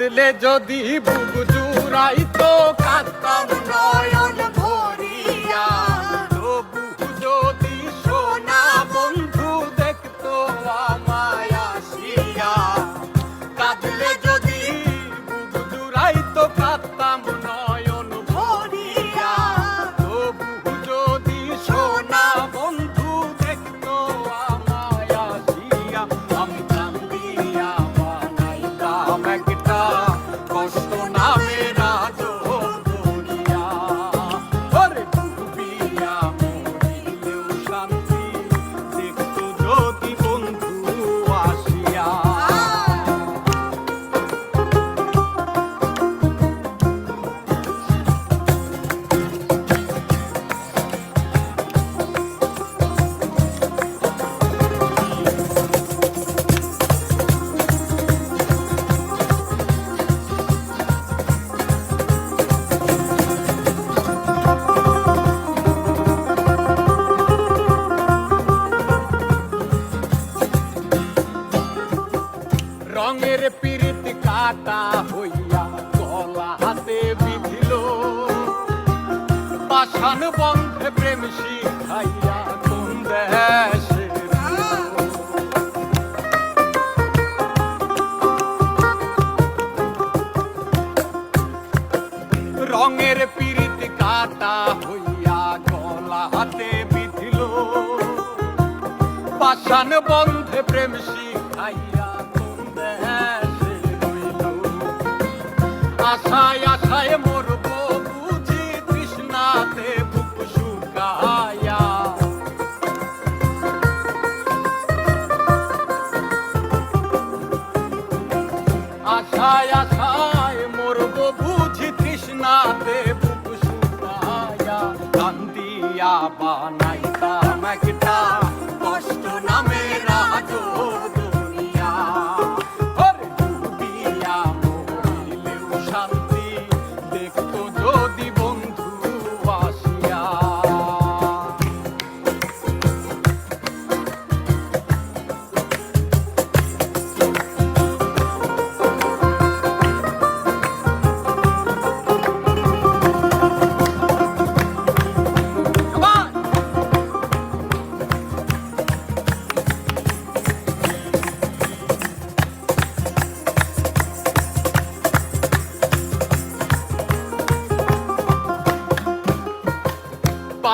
কাঁদলে যদি বুক জুড়াইতো কাঁদতাম নয়ন রঙের পিরিত কাটা হইয়া গলা হাতে বিধিল। পাষাণ বন্ধে প্রেম শিখাইয়া রঙের পিরিত কাটা হইয়া গলা হাতে বিধিল। পাষাণ বন্ধে প্রেম শিখাইয়া কোন আশায় আশায় মরব বুঝি তৃষ্ণাতে বুক শুকায়া। আশায় আশায় মরব বুঝি তৃষ্ণাতে বুক শুকায়া, কান্দিয়া বানাইতাম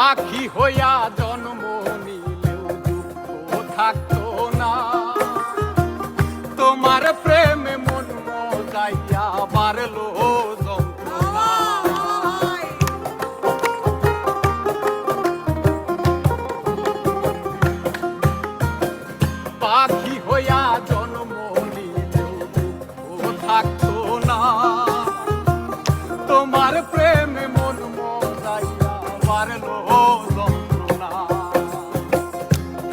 পাখি হইয়া জন্ম নিলেও দুঃখ থাকতো না। তোমার প্রেমে মন মজাইয়া বাড়লো পাখি হইয়া জন্ম যন্ত্রণা।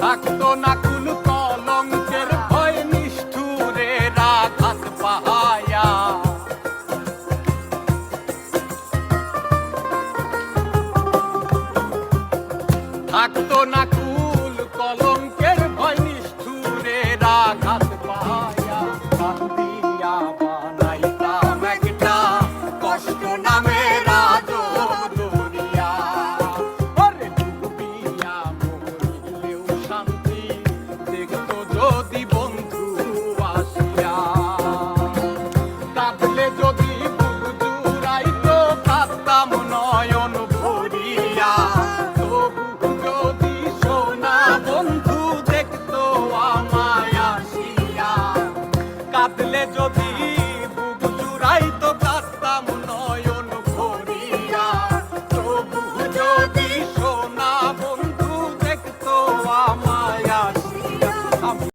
থাকতো না কোন কলঙ্কের ভয় নিষ্ঠুরে রাঘাত পাহায়া। থাকতো না কুল কলঙ্কের